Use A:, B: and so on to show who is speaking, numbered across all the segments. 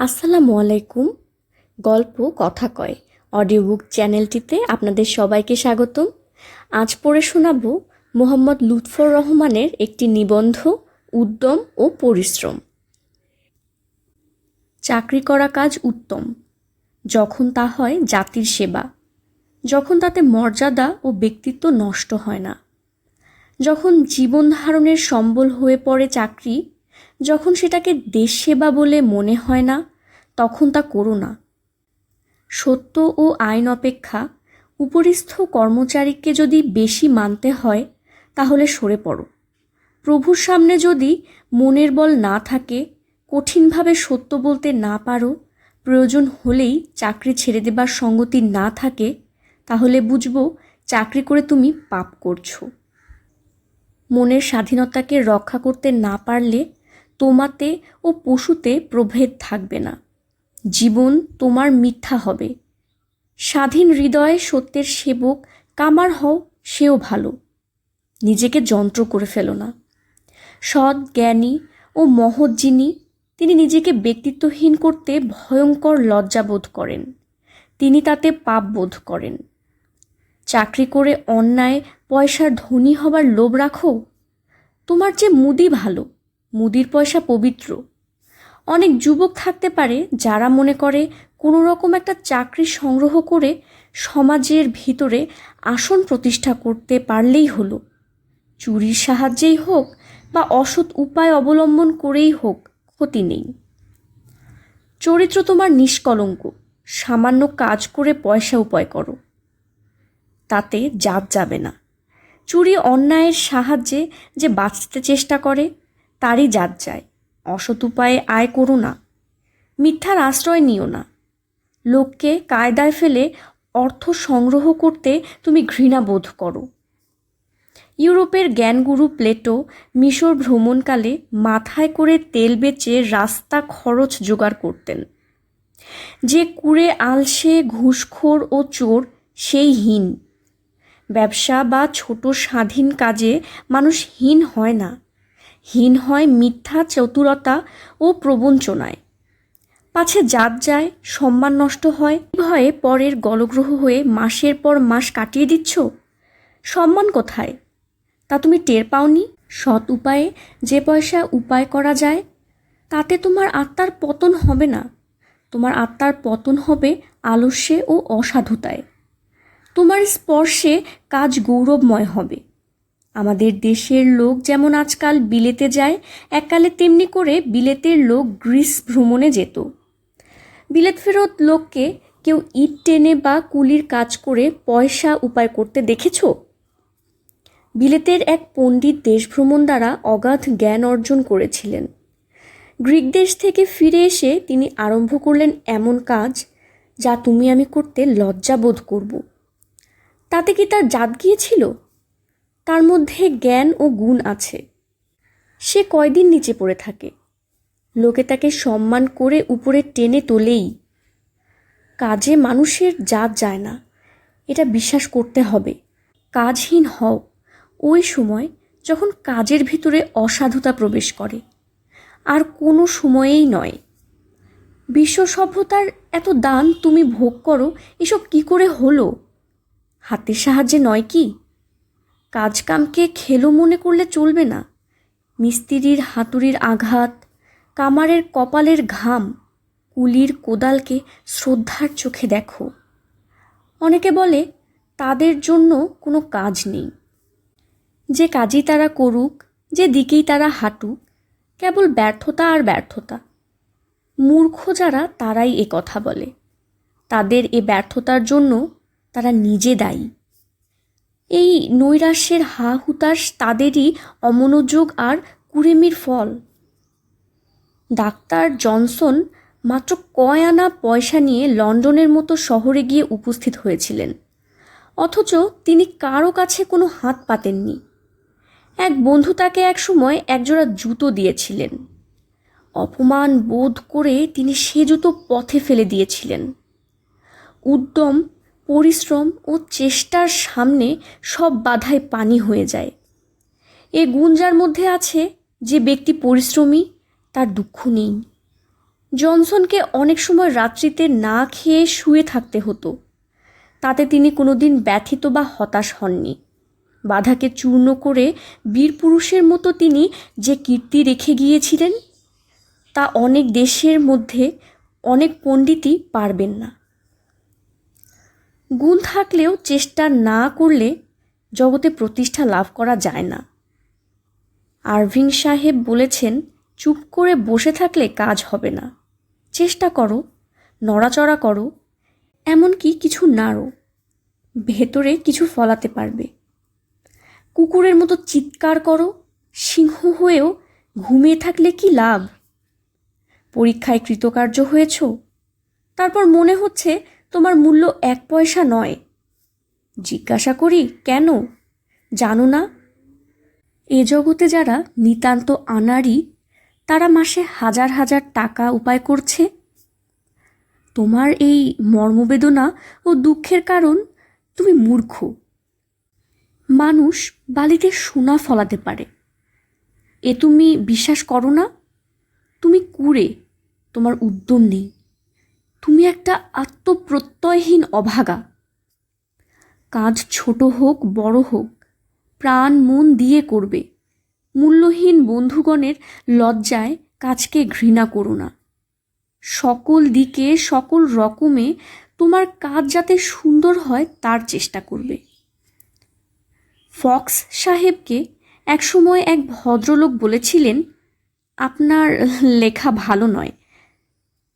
A: আসসালামু আলাইকুম। গল্প কথা কয়। অডিও বুক চ্যানেলটিতে আপনাদের সবাইকে স্বাগতম। আজ পড়ে শোনাব মোহাম্মদ লুৎফর রহমানের একটি নিবন্ধ, উদ্যম ও পরিশ্রম। চাকরি করা কাজ উত্তম। যখন তা হয় জাতির সেবা। যখন তাতে মর্যাদা ও ব্যক্তিত্ব নষ্ট হয় না। যখন জীবন ধারণের সম্বল হয়ে পড়ে চাকরি যখন সেটাকে দেশ সেবা বলে মনে হয় না, তখন তা করো না। সত্য ও আইন অপেক্ষা উপরিস্থ কর্মচারীকে যদি বেশি মানতে হয়, তাহলে সরে পড়ো। প্রভুর সামনে যদি মনের বল না থাকে, কঠিনভাবে সত্য বলতে না পারো, প্রয়োজন হলেই চাকরি ছেড়ে দেবার সঙ্গতি না থাকে, তাহলে বুঝব চাকরি করে তুমি পাপ করছ। মনের স্বাধীনতাকে রক্ষা করতে না পারলে তোমাতে ও পশুতে প্রভেদ থাকবে না। জীবন তোমার মিথ্যা হবে। স্বাধীন হৃদয়ে সত্যের সেবক কামার হও, সেও ভালো। নিজেকে যন্ত্র করে ফেলো না। সৎ জ্ঞানী ও মহৎ যিনি, তিনি নিজেকে ব্যক্তিত্বহীন করতে ভয়ঙ্কর লজ্জা বোধ করেন। তিনি তাতে পাপ বোধ করেন। চাকরি করে অন্যায়, পয়সার ধনী হবার লোভ রাখো? তোমার যে মুদি ভালো। মুদির পয়সা পবিত্র। অনেক যুবক থাকতে পারে যারা মনে করে কোনো রকম একটা চাকরি সংগ্রহ করে সমাজের ভিতরে আসন প্রতিষ্ঠা করতে পারলেই হলো। চুরির সাহায্যেই হোক বা অসৎ উপায় অবলম্বন করেই হোক ক্ষতি নেই। চরিত্র তোমার নিষ্কলঙ্ক, সামান্য কাজ করে পয়সা উপায় করো। তাতে জাত যাবে না। চুরি অন্যায়ের সাহায্যে যে বাঁচতে চেষ্টা করে তারই জাত যায়। অসৎ উপায়ে আয় করো না। মিথ্যার আশ্রয় নিও না। লোককে কায়দায় ফেলে অর্থ সংগ্রহ করতে তুমি ঘৃণা বোধ করো। ইউরোপের জ্ঞানগুরু প্লেটো মিশর ভ্রমণকালে মাথায় করে তেল বেচে রাস্তা খরচ জোগাড় করতেন। যে কুড়ে আলসে, ঘুষখোর ও চোর সেই হীন। ব্যবসা বা ছোট স্বাধীন কাজে মানুষ হীন হয় না। হীন হয় মিথ্যা, চতুরতা ও প্রবঞ্চনায়। পাছে জাত যায়, সম্মান নষ্ট হয়। ভয়ে পরের গলগ্রহ হয়ে মাসের পর মাস কাটিয়ে দিচ্ছ? সম্মান কোথায়? তা তুমি টের পাওনি? সৎ উপায়ে যে পয়সা উপায় করা যায়, তাতে তোমার আত্মার পতন হবে না। তোমার আত্মার পতন হবে আলস্যে ও অসাধুতায়। তোমার স্পর্শে কাজ গৌরবময় হবে। আমাদের দেশের লোক যেমন আজকাল বিলেতে যায়, এককালে তেমনি করে বিলেতের লোক গ্রিস ভ্রমণে যেত। বিলেত ফেরত লোককে কেউ ইট টেনে বা কুলির কাজ করে পয়সা উপায় করতে দেখেছ? বিলেতের এক পণ্ডিত দেশ ভ্রমণ দ্বারা অগাধ জ্ঞান অর্জন করেছিলেন। গ্রিক দেশ থেকে ফিরে এসে তিনি আরম্ভ করলেন এমন কাজ যা তুমি আমি করতে লজ্জা বোধ করব। তাতে কি তার জাত গিয়েছিল? তার মধ্যে জ্ঞান ও গুণ আছে। সে কয়দিন নিচে পড়ে থাকে। লোকে তাকে সম্মান করে উপরে টেনে তোলেই। কাজে মানুষের জাত যায় না। এটা বিশ্বাস করতে হবে। কাজহীন হও। ওই সময় যখন কাজের ভিতরে অসাধুতা প্রবেশ করে। আর কোনো সময়েই নয়। বিশ্ব সভ্যতার এত দান তুমি ভোগ করো, এসব কি করে হলো? হাতের সাহায্যে নয় কি? কাজকামকে খেলো মনে করলে চলবে না। মিস্ত্রির হাতুড়ির আঘাত, কামারের কপালের ঘাম, কুলির কোদালকে শ্রদ্ধার চোখে দেখো। অনেকে বলে, তাদের জন্য কোনো কাজ নেই। যে কাজই তারা করুক, যে দিকেই তারা হাঁটুক, কেবল ব্যর্থতা আর ব্যর্থতা। মূর্খ যারা, তারাই এ কথা বলে। তাদের এ ব্যর্থতার জন্য তারা নিজে দায়ী। এই নৈরাশ্যের হা হুতাশ তাদেরই অমনোযোগ আর কুড়েমির ফল। ডাক্তার জনসন মাত্র কয় আনা পয়সা নিয়ে লন্ডনের মতো শহরে গিয়ে উপস্থিত হয়েছিলেন। অথচ তিনি কারও কাছে কোনো হাত পাতেননি। এক বন্ধু তাকে এক সময় একজোড়া জুতো দিয়েছিলেন। অপমান বোধ করে তিনি সে জুতো পথে ফেলে দিয়েছিলেন। উদ্যম পরিশ্রম ও চেষ্টার সামনে সব বাধায় পানি হয়ে যায়। এ গুণ যার মধ্যে আছে যে ব্যক্তি পরিশ্রমী, তার দুঃখ নেই। জনসনকে অনেক সময় রাত্রিতে না খেয়ে শুয়ে থাকতে হতো। তাতে তিনি কোনোদিন ব্যথিত বা হতাশ হননি। বাধাকে চূর্ণ করে বীর পুরুষের মতো তিনি যে কীর্তি রেখে গিয়েছিলেন, তা অনেক দেশের মধ্যে অনেক পণ্ডিতই পারবেন না। গুণ থাকলেও চেষ্টা না করলে জগতে প্রতিষ্ঠা লাভ করা যায় না। আরভিং সাহেব বলেছেন, চুপ করে বসে থাকলে কাজ হবে না। চেষ্টা করো, নড়াচড়া করো, এমনকি কিছু নাড়ো। ভেতরে কিছু ফলাতে পারবে। কুকুরের মতো চিৎকার করো, সিংহ হয়েও ঘুমিয়ে থাকলে কি লাভ? পরীক্ষায় কৃতকার্য হয়েছ? তারপর মনে হচ্ছে তোমার মূল্য এক পয়সা নয়। জিজ্ঞাসা করি, কেন? জানো না? এ জগতে যারা নিতান্ত আনাড়ি, তারা মাসে হাজার হাজার টাকা উপায় করছে। তোমার এই মর্মবেদনা ও দুঃখের কারণ তুমি মূর্খ। মানুষ বালিতে সোনা ফলাতে পারে। এ তুমি বিশ্বাস করো না? তুমি কুড়ে, তোমার উদ্যম নেই। তুমি একটা আত্মপ্রত্যয়হীন অভাগা। কাজ ছোট হোক, বড় হোক, প্রাণ মন দিয়ে করবে। মূল্যহীন বন্ধুগণের লজ্জায় কাজকে ঘৃণা করো না। সকল দিকে, সকল রকমে তোমার কাজ যাতে সুন্দর হয়, তার চেষ্টা করবে। ফক্স সাহেবকে একসময় এক ভদ্রলোক বলেছিলেন, আপনার লেখা ভালো নয়।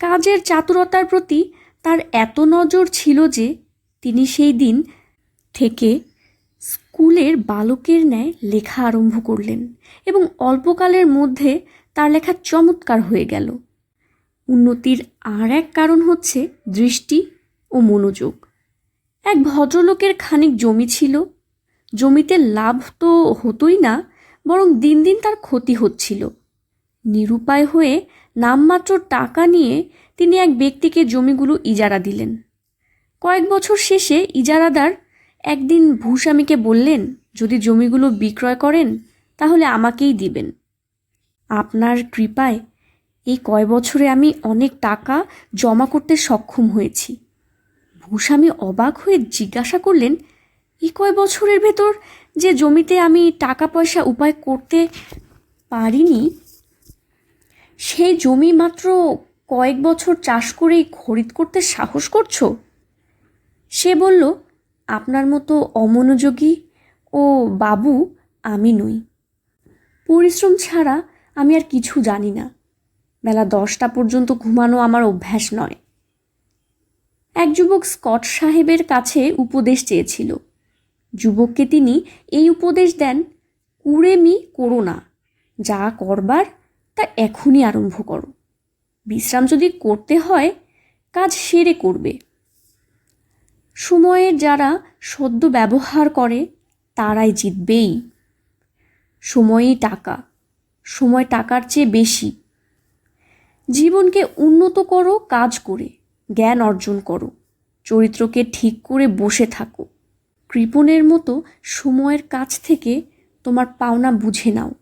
A: কাজের চাতুরতার প্রতি তার এত নজর ছিল যে তিনি সেই দিন থেকে স্কুলের বালকের ন্যায় লেখা আরম্ভ করলেন এবং অল্পকালের মধ্যে তার লেখা চমৎকার হয়ে গেল। উন্নতির আর এক কারণ হচ্ছে দৃষ্টি ও মনোযোগ। এক ভদ্রলোকের খানিক জমি ছিল। জমিতে লাভ তো হতোই না, বরং দিন দিন তার ক্ষতি হচ্ছিল। নিরুপায় হয়ে নামমাত্র টাকা নিয়ে তিনি এক ব্যক্তিকে জমিগুলো ইজারা দিলেন। কয়েক বছর শেষে ইজারাদার একদিন ভূস্বামীকে বললেন, যদি জমিগুলো বিক্রয় করেন, তাহলে আমাকেই দিবেন। আপনার কৃপায় এই কয় বছরে আমি অনেক টাকা জমা করতে সক্ষম হয়েছি। ভূস্বামী অবাক হয়ে জিজ্ঞাসা করলেন এই কয় বছরের ভেতর যে জমিতে আমি টাকা পয়সা উপায় করতে পারিনি সেই জমি মাত্র কয়েক বছর চাষ করেই খরিদ করতে সাহস করছ? সে বলল, আপনার মতো অমনোযোগী ও বাবু আমি নই। পরিশ্রম ছাড়া আমি আর কিছু জানি না। বেলা দশটা পর্যন্ত ঘুমানো আমার অভ্যাস নয়। এক যুবক স্কট সাহেবের কাছে উপদেশ চেয়েছিল। যুবককে তিনি এই উপদেশ দেন কুড়েমি করো না। যা করবার তা এখনই আরম্ভ করো। বিশ্রাম যদি করতে হয়, কাজ সেরে করবে। সময়ের যারা সদ্য ব্যবহার করে, তারাই জিতবেই। সময়ই টাকা। সময় টাকার চেয়ে বেশি। জীবনকে উন্নত করো, কাজ করে, জ্ঞান অর্জন করো, চরিত্রকে ঠিক করে বসে থাকো। কৃপণের মতো সময়ের কাছ থেকে তোমার পাওনা বুঝে নাও।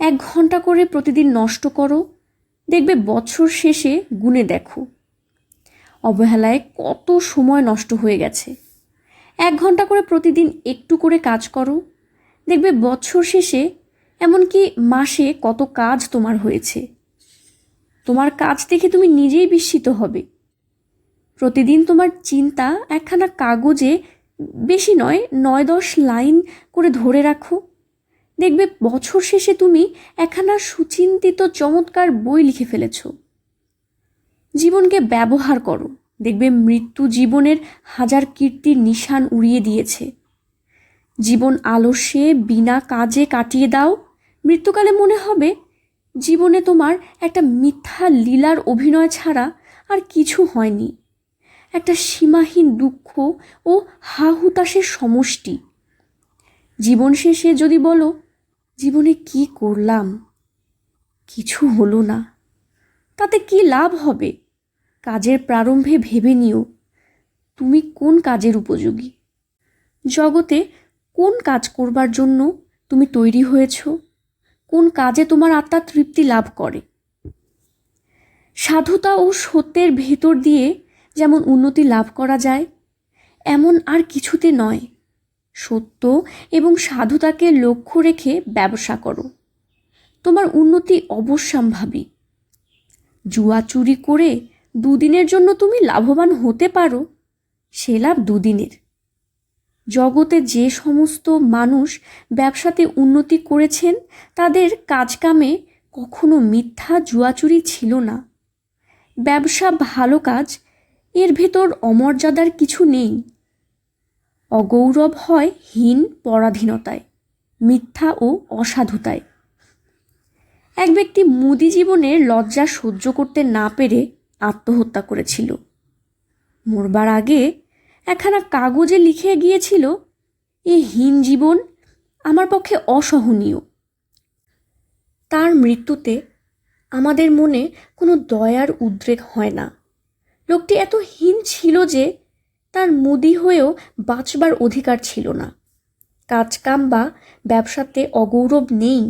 A: এক ঘণ্টা করে প্রতিদিন নষ্ট করো, দেখবে বছর শেষে গুনে দেখো। অবহেলায় কত সময় নষ্ট হয়ে গেছে। এক ঘণ্টা করে প্রতিদিন একটু করে কাজ করো, দেখবে বছর শেষে এমনকি মাসে কত কাজ তোমার হয়েছে। তোমার কাজ দেখে তুমি নিজেই বিস্মিত হবে। প্রতিদিন তোমার চিন্তা একখানা কাগজে, বেশি নয় নয় দশ লাইন করে ধরে রাখো। দেখবে বছর শেষে তুমি একখানা সুচিন্তিত, চমৎকার বই লিখে ফেলেছ। জীবনকে ব্যবহার করো। দেখবে মৃত্যু জীবনের হাজার কীর্তির নিশান উড়িয়ে দিয়েছে। জীবন আলস্যে বিনা কাজে কাটিয়ে দাও। মৃত্যুকালে মনে হবে জীবনে তোমার একটা মিথ্যা লীলার অভিনয় ছাড়া আর কিছু হয়নি। একটা সীমাহীন দুঃখ ও হা হুতাশের সমষ্টি। জীবন শেষে যদি বলো জীবনে কি করলাম? কিছু হলো না। তাতে কি লাভ হবে? কাজের প্রারম্ভে ভেবে নিও, তুমি কোন কাজের উপযোগী? জগতে কোন কাজ করবার জন্য তুমি তৈরি হয়েছ? কোন কাজে তোমার আত্মা তৃপ্তি লাভ করে? সাধুতা ও সত্যের ভেতর দিয়ে যেমন উন্নতি লাভ করা যায়, এমন আর কিছুতে নয়। সত্য এবং সাধুতাকে লক্ষ্য রেখে ব্যবসা করো। তোমার উন্নতি অবশ্যম্ভাবী। জুয়া চুরি করে দুদিনের জন্য তুমি লাভবান হতে পারো, সে লাভ দুদিনের। জগতে যে সমস্ত মানুষ ব্যবসাতে উন্নতি করেছেন, তাদের কাজকামে কখনো মিথ্যা জুয়াচুরি ছিল না। ব্যবসা ভালো কাজ, এর ভেতর অমর্যাদার কিছু নেই। অগৌরব হয় হীন পরাধীনতায়, মিথ্যা ও অসাধুতায়। এক ব্যক্তি মুদি জীবনের লজ্জা সহ্য করতে না পেরে আত্মহত্যা করেছিল। মরবার আগে একখানা কাগজে লিখে গিয়েছিল, এ হীন জীবন আমার পক্ষে অসহনীয়। তার মৃত্যুতে আমাদের মনে কোনো দয়ার উদ্রেক হয় না। লোকটি এত হীন ছিল যে তার মুদি হয়েও বাঁচবার অধিকার ছিল না। কাজকাম বা ব্যবসাতে অগৌরব নেই।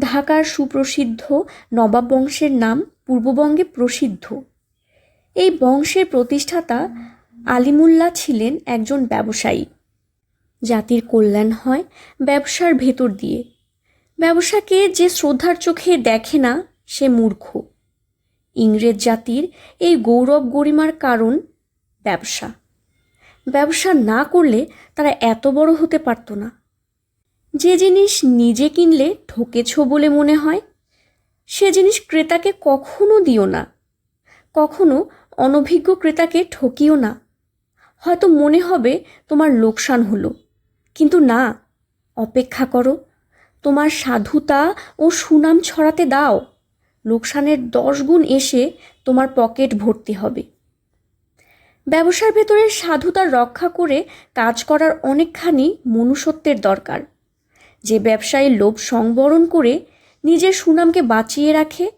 A: ঢাকার সুপ্রসিদ্ধ নবাব বংশের নাম পূর্ববঙ্গে প্রসিদ্ধ। এই বংশের প্রতিষ্ঠাতা আলিমুল্লাহ ছিলেন একজন ব্যবসায়ী। জাতির কল্যাণ হয় ব্যবসার ভেতর দিয়ে। ব্যবসাকে যে শ্রদ্ধার চোখে দেখে না, সে মূর্খ। ইংরেজ জাতির এই গৌরব গরিমার কারণ ব্যবসা। ব্যবসা না করলে তারা এত বড় হতে পারত না। যে জিনিস নিজে কিনলে ঠকেছ বলে মনে হয়, সে জিনিস ক্রেতাকে কখনো দিও না। কখনো অনভিজ্ঞ ক্রেতাকে ঠকিও না। হয়তো মনে হবে তোমার লোকসান হলো, কিন্তু না, অপেক্ষা করো। তোমার সাধুতা ও সুনাম ছড়াতে দাও। লোকসানের দশ গুণ এসে তোমার পকেট ভর্তি হবে। ব্যবসার ভেতরে সাধুতা রক্ষা করে কাজ করার অনেকখানি মনুষ্যত্বের দরকার। যে ব্যবসায়ী লোভ সংবরণ করে নিজের সুনামকে বাঁচিয়ে রাখে,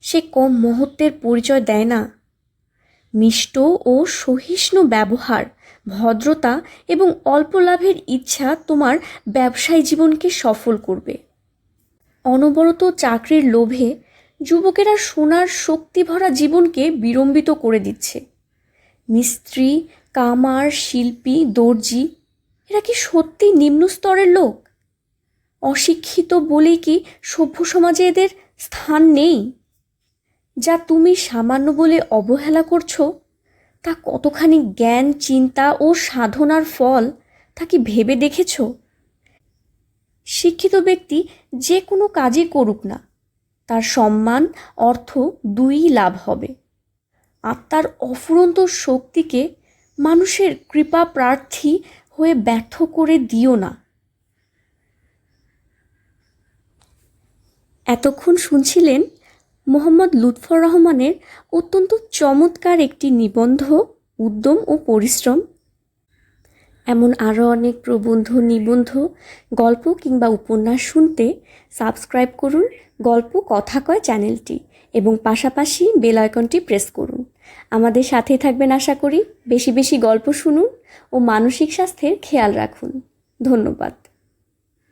A: সে কম মহত্বের পরিচয় দেয় না। মিষ্ট ও সহিষ্ণু ব্যবহার, ভদ্রতা এবং অল্প লাভের ইচ্ছা তোমার ব্যবসায়ী জীবনকে সফল করবে। অনবরত চাকরির লোভে যুবকেরা সোনার শক্তি ভরা জীবনকে বিড়ম্বিত করে দিচ্ছে। মিস্ত্রি, কামার, শিল্পী, দর্জি, এরা কি সত্যি নিম্ন স্তরের লোক? অশিক্ষিত বলেই কি সভ্য সমাজে এদের স্থান নেই? যা তুমি সামান্য বলে অবহেলা করছ, তা কতখানি জ্ঞান, চিন্তা ও সাধনার ফল, তা কি ভেবে দেখেছ? শিক্ষিত ব্যক্তি যে কোনো কাজই করুক না, তার সম্মান, অর্থ দুই লাভ হবে। আত্মার অফুরন্ত শক্তিকে মানুষের কৃপা প্রার্থী হয়ে ব্যর্থ করে দিও না। এতক্ষণ শুনছিলেন মোহাম্মদ লুৎফর রহমানের অত্যন্ত চমৎকার একটি নিবন্ধ, উদ্যম ও পরিশ্রম। এমন আরও অনেক প্রবন্ধ, নিবন্ধ, গল্প কিংবা উপন্যাস শুনতে সাবস্ক্রাইব করুন গল্প কথা কয় চ্যানেলটি। এবং পাশাপাশি বেল আইকনটি প্রেস করুন। আমাদের সাথে থাকবেন আশা করি। বেশি বেশি গল্প শুনুন ও মানসিক স্বাস্থ্যের খেয়াল রাখুন। ধন্যবাদ।